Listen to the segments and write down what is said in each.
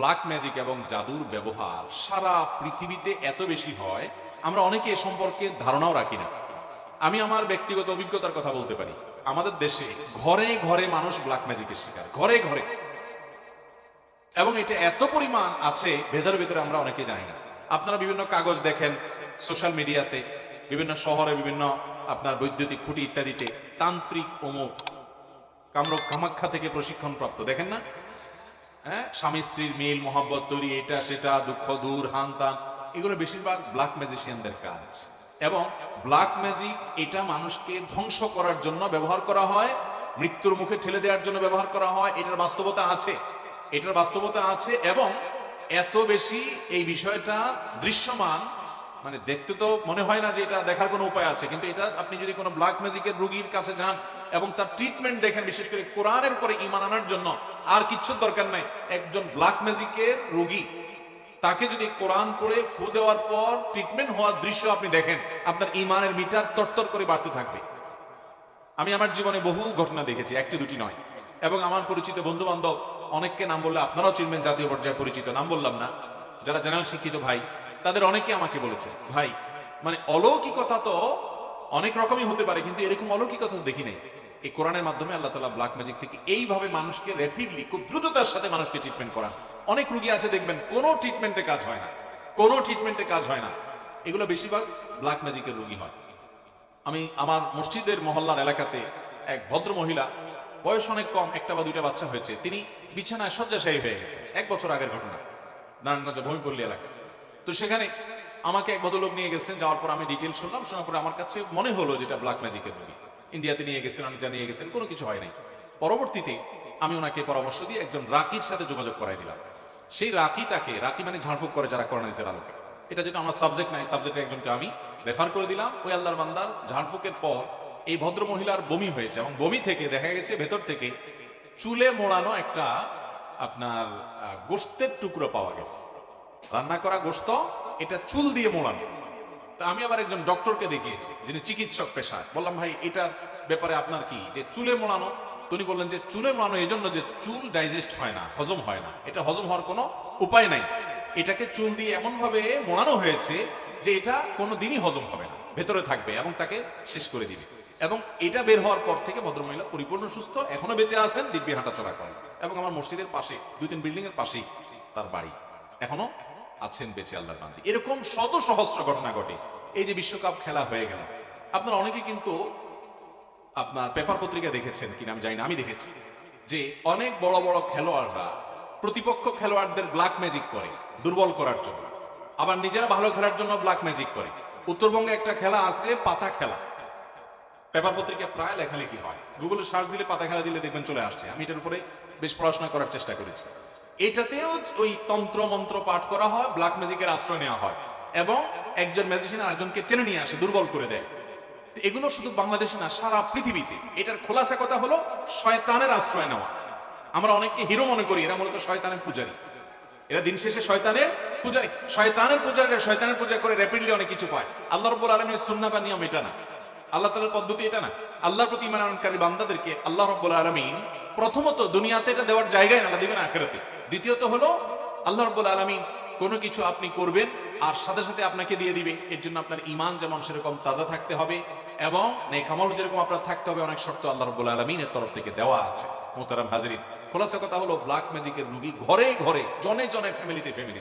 Black magic এবং জাদুর ব্যবহার সারা পৃথিবীতে এত বেশি হয়, আমরা অনেকে এ সম্পর্কে ধারণাও রাখি না। আমি আমার ব্যক্তিগত অভিজ্ঞতার কথা বলতে পারি। আমাদের দেশে ঘরে ঘরে মানুষ ব্ল্যাক ম্যাজিকের শিকার, ঘরে ঘরে। এবং এটা এত পরিমাণ আছে, ভেতরে ভেতরে আমরা অনেকে জানি না। আপনারা বিভিন্ন কাগজ দেখেন সোশ্যাল মিডিয়াতে বিভিন্ন শহরে বিভিন্ন আপনার বৈদ্যুতিক খুঁটি ইত্যাদিতে তান্ত্রিক অমুক কামরূপ কামাখ্যা থেকে প্রশিক্ষণ প্রাপ্ত দেখেন না? হ্যাঁ? স্বামী স্ত্রীর মিল, মোহাব্বত তৈরি, এটা, সেটা, দুঃখ, দূর হান তান এগুলো বেশিরভাগ ব্ল্যাক ম্যাজিশিয়ানদের কাজ। এবং ব্ল্যাক ম্যাজিক এটা মানুষকে ধ্বংস করার জন্য ব্যবহার করা হয়, মৃত্যুর মুখে ঠেলে দেওয়ার জন্য ব্যবহার করা হয়, এটার বাস্তবতা আছে। এটার বাস্তবতা আছে এবং এত বেশি এই বিষয়টা দৃশ্যমান মানে দেখতে তো মনে হয় না যে এটা দেখার কোনো উপায় আছে, কিন্তু এটা আপনি যদি কোনো ব্ল্যাক ম্যাজিকের রুগীর কাছে যান এবং তার ট্রিটমেন্ট দেখেন, বিশেষ করে কোরআনের পরে ইমান আনার জন্য, আর কিচ্ছুর দরকার নাই। একজন ব্ল্যাক ম্যাজিকের রোগী, তাকে যদি কোরআন পড়ে ফু দেওয়ার পর ট্রিটমেন্ট হওয়ার দৃশ্য আপনি দেখেন, আপনার ইমানের মিটার তরতর করে বাড়তে থাকবে। আমি আমার জীবনে বহু ঘটনা দেখেছি, একটি দুটি নয়। এবং আমার পরিচিত বন্ধু বান্ধব অনেককে নাম বললে আপনারাও চিনবেন, জাতীয় পর্যায়ে পরিচিত, নাম বললাম না। যারা জেনারেল শিক্ষিত ভাই, তাদের অনেকে আমাকে বলেছে, ভাই মানে অলৌকিকতা তো অনেক রকমই হতে পারে, কিন্তু এরকম অলৌকিকতা দেখি নেই। এই কোরআনের মাধ্যমে আল্লাহ তালা ব্ল্যাক ম্যাজিক থেকে এইভাবে মানুষকে র্যাপিডলি খুব দ্রুততার সাথে মানুষকে ট্রিটমেন্ট করান। অনেক রুগী আছে দেখবেন, কোনো ট্রিটমেন্টে কাজ হয় না। কোনো ট্রিটমেন্টে কাজ হয় না। এগুলো বেশিরভাগ ব্ল্যাক ম্যাজিকের রোগী হয়। আমি আমার মসজিদের মহল্লার এলাকাতে এক ভদ্র মহিলা, বয়স অনেক কম, একটা বা দুইটা বাচ্চা হয়েছে, তিনি বিছানায় শয্যাশায়ী হয়ে গেছে। এক বছর আগের ঘটনা, নারায়ণগঞ্জ ভূমিপল্লী এলাকা। তো সেখানে আমাকে এক ভদ্রলোক নিয়ে গেছেন, যাওয়ার পর আমি ডিটেল শুনলাম, শোনার পরে আমার কাছে মনে হলো যেটা ব্ল্যাক ম্যাজিকের রোগী। ইন্ডিয়াতে নিয়ে গেছেন অনেক নিয়ে গেছেন, কোনো কিছু হয় নাই। পরবর্তীতে আমি ওনাকে পরামর্শ দিয়ে একজন রাকির সাথে যোগাযোগ করাই দিলাম। সেই রাকি তাকে, রাকি মানে ঝাড়ফুঁক করে যারা করোনাইসের আলোকে এটা যেটা আমার সাবজেক্ট নাই সাবজেক্টে একজনকে আমি রেফার করে দিলাম। ওই আল্লাহর বান্দার ঝাড়ফুঁকের পর এই ভদ্র মহিলার বমি হয়েছে এবং বমি থেকে দেখা গেছে ভেতর থেকে চুলে মোড়ানো একটা আপনার গোস্তের টুকরো পাওয়া গেছে। রান্না করা গোস্ত এটা চুল দিয়ে মোড়ানো। তা আমি আবার একজন ডক্টরকে দেখিয়েছি, যিনি চিকিৎসক পেশায়। বললাম, ভাই, এটার ব্যাপারে আপনার কি? যে চুলে মোড়ানো। তিনি বললেন, যে চুলে মোড়ানো এই জন্য যে চুল ডাইজেস্ট হয় না, হজম হয় না, এটা হজম হওয়ার কোনো উপায় নাই। এটাকে চুল দিয়ে এমন ভাবে মোড়ানো হয়েছে যে এটা কোনো দিনই হজম হবে না, ভেতরে থাকবে এবং তাকে শেষ করে দিবে। এবং এটা বের হওয়ার পর থেকে ভদ্রমহিলা পরিপূর্ণ সুস্থ, এখনও বেঁচে আছেন, দিব্যি হাঁটাচলা করেন এবং আমার মসজিদের পাশে দুই তিন বিল্ডিং এর পাশেই তার বাড়ি। এখনও আছেন বেঁচে আল্লাহর বান্দি। এরকম শত সহস্র ঘটনা ঘটে। এই যে বিশ্বকাপ খেলা হয়ে গেল। আপনার অনেকে কিন্তু আপনার পেপার পত্রিকা দেখেছেন কিনা আমি জানি না, আমি দেখেছি। যে অনেক বড় বড় খেলোয়াড়রা প্রতিপক্ষ খেলোয়াড়দের ব্ল্যাক ম্যাজিক করে, দুর্বল করার জন্য। আবার নিজেরা ভালো খেলার জন্য ব্ল্যাক ম্যাজিক করে। উত্তরবঙ্গে একটা খেলা আছে, পাতা খেলা। পেপার পত্রিকা প্রায় লেখালেখি হয়। গুগলে সার্চ দিলে পাতা খেলা দিলে দেখবেন চলে আসছে। আমি এটার উপরে বেশ পড়াশোনা করার চেষ্টা করেছি। এটাতেও ওই তন্ত্র মন্ত্র পাঠ করা হয় ব্ল্যাক ম্যাজিকের আশ্রয় নেওয়া হয়। এবং একজন ম্যাজিশিয়ান আরেকজনকে টেনে নিয়ে আসে, দুর্বল করে দেয়। এগুলো শুধু বাংলাদেশে না, সারা পৃথিবীতে। এটার খোলাসা কথা হলো, শয়তানের আশ্রয় নেওয়া। আমরা অনেককে হিরো মনে করি, এরা মূলত শয়তানের পূজারী। এরা দিন শেষে শয়তানের পূজারী। শয়তানের পূজারীরা শয়তানের পূজা করে র্যাপিডলি অনেক কিছু পায়। আল্লাহ রব্বুল আলমীর সুন্না বা নিয়ম এটা না। আল্লাহ তালার পদ্ধতি এটা না। আল্লাহর প্রতি ইমান আনয়নকারী বান্দাদেরকে আল্লাহ রব্বুল আলমিন প্রথমত দুনিয়াতে এটা দেওয়ার জায়গায় না, দিবেন আখেরাতে। দ্বিতীয়ত হলো, আল্লাহ রব্বুল আলমিন কোনো কিছু আপনি করবেন আর সাথে সাথে আপনাকে দিয়ে দিবে। এর জন্য আপনার ইমান যেমন সেরকম তাজা থাকতে হবে এবং নেকামল যেরকম আপনার থাকতে হবে, অনেক শর্ত আল্লাহ রব্বুল আলমিনের তরফ থেকে দেওয়া আছে। মোতারাম হাজিরিন, খোলাসা কথা হলো, ব্ল্যাক ম্যাজিকের রুগী ঘরে ঘরে, জনে জনে ফ্যামিলিতে ফ্যামিলি।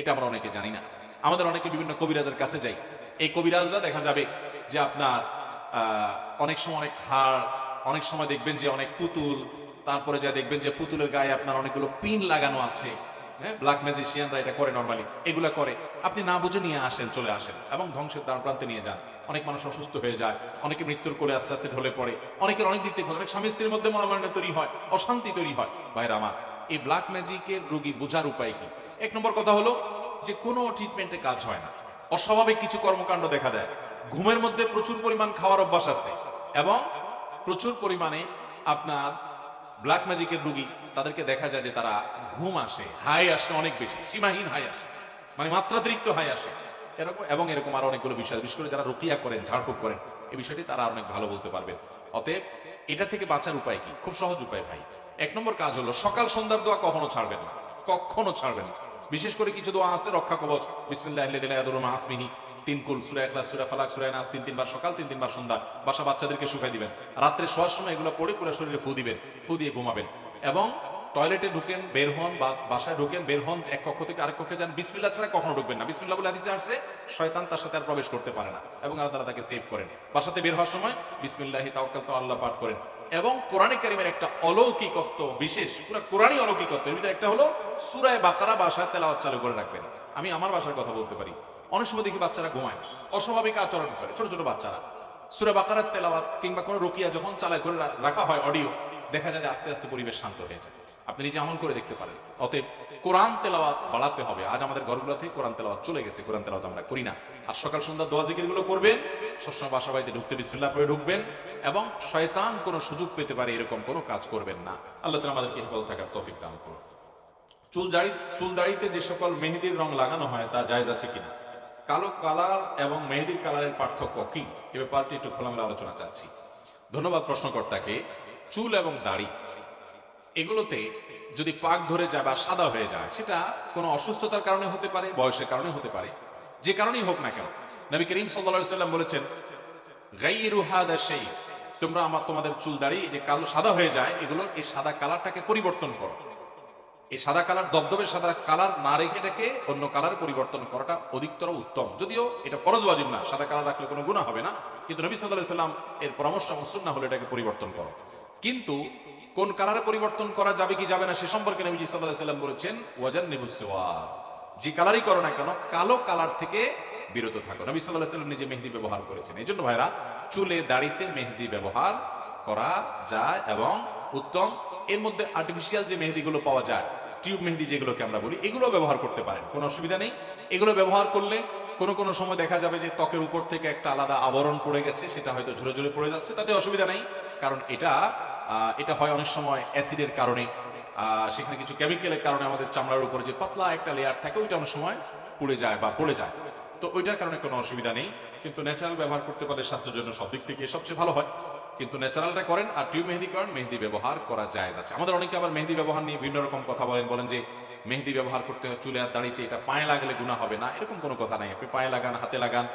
এটা আমরা অনেকে জানি না। আমাদের অনেকে বিভিন্ন কবিরাজের কাছে যাই। এই কবিরাজরা দেখা যাবে যে আপনার অনেক সময় অনেক হাড়, অনেক সময় দেখবেন যে অনেক পুতুল তারপরে যা দেখবেন যে পুতুলের গায়ে আপনার অনেকগুলো পিন লাগানো আছে হ্যাঁ? ব্ল্যাক ম্যাজিশিয়ানরা এটা করে নর্মালি এগুলা করে। আপনি না বুঝে নিয়ে আসেন, চলে আসেন এবং ধ্বংসের দ্বার প্রান্তে নিয়ে যান। অনেক মানুষ অসুস্থ হয়ে যায়, অনেকে মৃত্যুর করে আস্তে আস্তে ঢলে পড়ে। অনেকের অনেক দিক থেকে, অনেক স্বামী স্ত্রীর মধ্যে মনোমালিন্য তৈরি হয়, অশান্তি তৈরি হয়। ভাইরা আমার, এই ব্ল্যাক ম্যাজিকের রোগী বোঝার উপায় কি? এক নম্বর কথা হলো যে কোনো ট্রিটমেন্টে কাজ হয় না। অস্বাভাবিক কিছু কর্মকাণ্ড দেখা দেয়। ঘুমের মধ্যে প্রচুর পরিমাণ খাওয়ার অভ্যাস আছে এবং প্রচুর পরিমাণে আপনার ব্ল্যাক ম্যাজিকের রুগী, তাদেরকে দেখা যায় যে তারা ঘুম আসে হাই আসে অনেক বেশি, সীমাহীন হাই আসে মানে মাত্রাতিরিক্ত হাই আসে। এরকম, এবং এরকম আরও অনেকগুলো বিষয়, বিশেষ করে যারা রুকিয়া করেন, ঝাড়ফুঁক করেন, এই বিষয়টি তারা অনেক ভালো বলতে পারবেন অতএব, এটা থেকে বাঁচার উপায় কি? খুব সহজ উপায় ভাই। এক নম্বর কাজ হলো, সকাল সন্ধ্যার দোয়া কখনো ছাড়বেন কখনো ছাড়বেন বিশেষ করে কিছু দোয়া আছে, রক্ষা কবচ। বিসমিল্লাহ আসমিহি তিন কুল, সুরা এখলাস সুরা ফালাক, সুরা নাস, তিন তিনবার সকাল, তিন তিনবার সন্ধ্যা। বাসা বাচ্চাদেরকে শুকাই দিবেন। রাত্রে শোয়ার সময় এগুলো পড়ে পুরো শরীরে ফু দিবেন, ফু দিয়ে ঘুমাবেন। এবং টয়লেটে ঢুকেন, বের হন বা বাসায় ঢুকেন, বের হন, এক কক্ষ থেকে আরেক কক্ষে যান। বিসমিল্লাহ ছাড়া কখনো ঢুকবেন না। বিসমিল্লাহ বলে হাদিসে আসছে, শয়তান তার সাথে আর প্রবেশ করতে পারে না। এবং আল্লাহ তাআলা তাকে সেভ করেন। বাসাতে বের হওয়ার সময় বিসমিল্লাহি তাওয়াক্কালতু আল্লাহ পাঠ করেন। এবং কোরআনে কারিমের একটা অলৌকিকত্ব বিশেষ, পুরো কোরআনই অলৌকিকত্ব। এর ভিতরে একটা হলো সুরায় বাকারা বাসা তেলাওয়াত চালু করে রাখবেন। আমি আমার বাসার কথা বলতে পারি। অনেক সময় দেখি বাচ্চারা ঘুমায়। অস্বাভাবিক আচরণ করে, ছোট ছোট বাচ্চারা। সুরা বাকারার তেলাওয়াত কিংবা কোনো রোকিয়া যখন চালায়, করে রাখা হয় অডিও দেখা যায় যে আস্তে আস্তে পরিবেশ শান্ত হয়ে যায়। আপনি নিজে আমল করে দেখতে পারেন। অতএব কোরআন তেলাওয়াত বাড়াতে হবে। আজ আমাদের ঘরগুলোতে কোরআন তেলাওয়াত চলে গেছে। কোরআন তেলাওয়াত আমরা করি না। আর সকাল, সন্ধ্যা দোয়া জিকিরগুলো করবেন। সবসময় বাসা বাড়িতে ঢুকতে বিসমিল্লাহ করে ঢুকবেন এবং শয়তান কোনো সুযোগ পেতে পারে এরকম কোনো কাজ করবেন না। আল্লাহ তাআলা আমাদেরকে হেফাজত থাকার তৌফিক দান করুন। চুল দাড়ি, চুল দাড়িতে যে সকল মেহেদির রং লাগানো হয় তা জায়েজ আছে কিনা? কালো কালার এবং মেহেদির কালারের পার্থক্য কি? এ ব্যাপারটি একটু খোলামেলা আলোচনা চাচ্ছি। ধন্যবাদ প্রশ্নকর্তাকে। চুল এবং দাড়ি। এগুলোতে যদি পাক ধরে যায় বা সাদা হয়ে যায়, সেটা কোনো অসুস্থতার কারণে হতে পারে, বয়সের কারণে হতে পারে। যে কারণেই হোক না কেন। নবী করিম সাল্লা সাল্লাম বলেছেন সেই তোমরা আমার, তোমাদের চুল দাড়ি যে কালো সাদা হয়ে যায় এগুলোর এই সাদা কালারটাকে পরিবর্তন করো। এই সাদা কালার, দবদবে সাদা কালার না রেখে এটাকে অন্য কালার পরিবর্তন করাটা অধিকতর উত্তম। যদিও এটা ফরজ ওয়াজিব না, সাদা কালার রাখলে কোনো গুণা হবে না, কিন্তু নবী সাল্লাহ সাল্লাম এর পরামর্শ এবং সুন্নাহ হলে এটাকে পরিবর্তন করো। কিন্তু কোন কালারে পরিবর্তন করা যাবে কি যাবে না সে সম্পর্কে নবীজি সাল্লাহ সাল্লাম বলেছেন ওয়াজান নিবুসওয়াদ যে কালারই করো না কেন, কালো কালার থেকে বিরত থাকো। নবী সাল্লাহ সাল্লাম নিজে মেহেদি ব্যবহার করেছেন। এই জন্য ভাইরা, চুলে, দাড়িতে মেহেদি ব্যবহার করা যায় এবং উত্তম। এর মধ্যে আর্টিফিশিয়াল যে মেহেদিগুলো পাওয়া যায় টিউব মেহেদি যেগুলোকে আমরা বলি এগুলো ব্যবহার করতে পারেন, কোনো অসুবিধা নেই। এগুলো ব্যবহার করলে কোনো কোনো সময় দেখা যাবে যে ত্বকের উপর থেকে একটা আলাদা আবরণ পড়ে গেছে, সেটা হয়তো ঝরে ঝরে পড়ে যাচ্ছে, তাতে অসুবিধা নেই। কারণ এটা এটা হয় অনেক সময় অ্যাসিডের কারণে। সেখানে কিছু কেমিক্যালের কারণে আমাদের চামড়ার উপরে যে পাতলা একটা লেয়ার থাকে, ওইটা অনেক সময় পুড়ে যায় বা পড়ে যায়। তো ওইটার কারণে কোনো অসুবিধা নেই। কিন্তু ন্যাচারাল ব্যবহার করতে পারলে স্বাস্থ্যের জন্য সব দিক থেকে সবচেয়ে ভালো হয়। কিন্তু ন্যাচারালটা করেন আর টিউব মেহেদি করেন, মেহেদি ব্যবহার করা যায় আছে আমাদের অনেকে আবার মেহেদি ব্যবহার নিয়ে বিভিন্ন রকম কথা বলেন বলেন যে মেহেদি ব্যবহার করতে হয় চুলে আর দাড়িতে, এটা পায়ে লাগলে গুণা হবে না, এরকম কোনো কথা নাই। আপনি পায়ে লাগান, হাতে লাগান,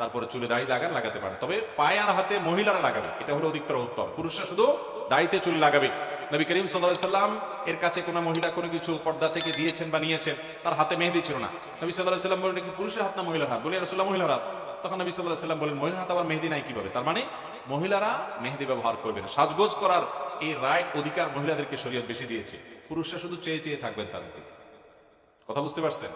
তারপরে চুলে দাড়ি লাগান, লাগাতে পারেন। তবে পায়ে আর হাতে মহিলারা লাগাবে, এটা হলো অধিকতর উত্তম। পুরুষরা শুধু দাড়িতে চুল লাগাবে। নবী করিম সাল্লাম এর কাছে কোনো মহিলা কোনো কিছু পর্দা থেকে দিয়েছেন বা নিয়েছেন, তার হাতে মেহেদি ছিল না। নবী সাল্লাহ সাল্লাম বলেন কি পুরুষের হাত না মহিলার হাত? বলি রসুল্লাহ মহিলার হাত। তখন নবী সাল্লাহ সাল্লাম বলেন মহিলার হাত আবার মেহেদি নাই কীভাবে? তার মানে মহিলারা মেহেদি ব্যবহার করবেন সাজগোজ করার এই রাইট অধিকার মহিলাদেরকে শরীয়ত বেশি দিয়েছে। পুরুষরা শুধু চেয়ে চেয়ে থাকবেন তাদের কথা বুঝতে পারছেন?